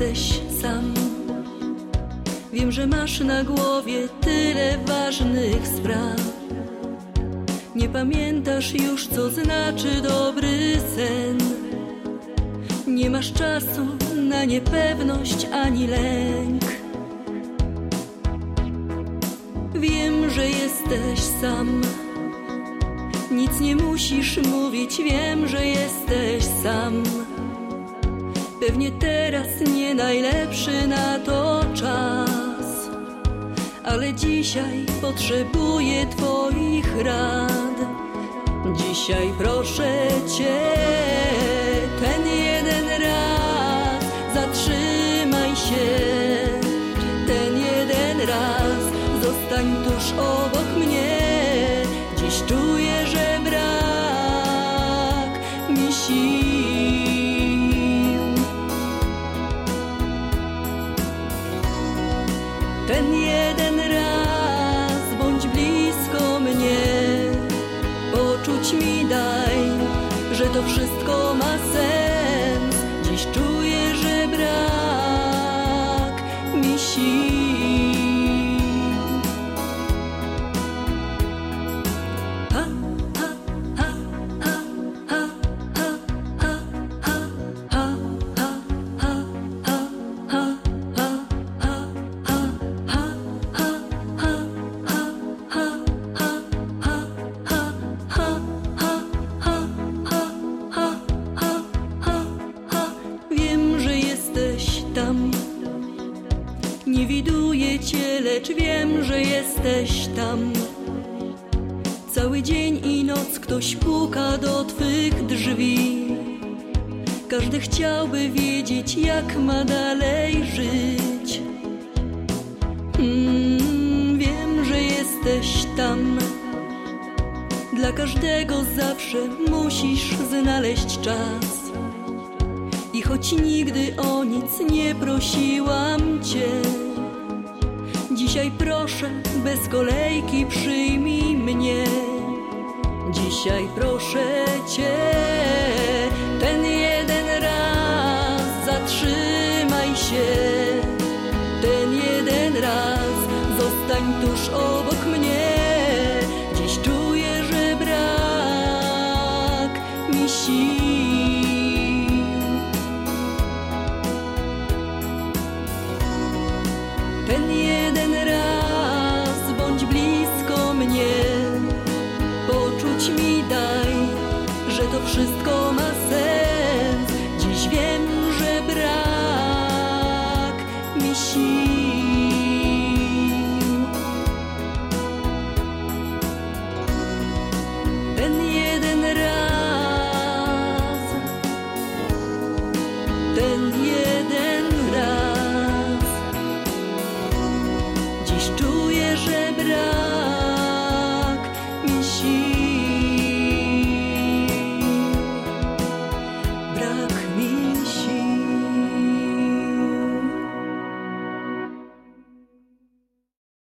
jesteś sam. Wiem, że masz na głowie tyle ważnych spraw. Nie pamiętasz już, co znaczy dobry sen. Nie masz czasu na niepewność ani lęk. Wiem, że jesteś sam. Nic nie musisz mówić, wiem, że jesteś sam. Pewnie teraz nie najlepszy na to czas, ale dzisiaj potrzebuję Twoich rad. Dzisiaj proszę Cię, ten jeden raz, zatrzymaj się, ten jeden raz, zostań tuż obok mnie. Ten jeden raz bądź blisko mnie, poczuć mi daj, że to wszystko ma sens. Widuję cię, lecz wiem, że jesteś tam. Cały dzień i noc ktoś puka do twych drzwi. Każdy chciałby wiedzieć, jak ma dalej żyć. Mm, wiem, że jesteś tam. Dla każdego zawsze musisz znaleźć czas. I choć nigdy o nic nie prosiłam cię, dzisiaj proszę, bez kolejki przyjmij mnie. Dzisiaj proszę cię, ten jeden raz zatrzymaj się, ten jeden raz zostań tuż obok mnie, poczuć mi daj, że to wszystko ma sens. Dziś wiem, że brak mi sił. Ten jeden raz, ten jeden.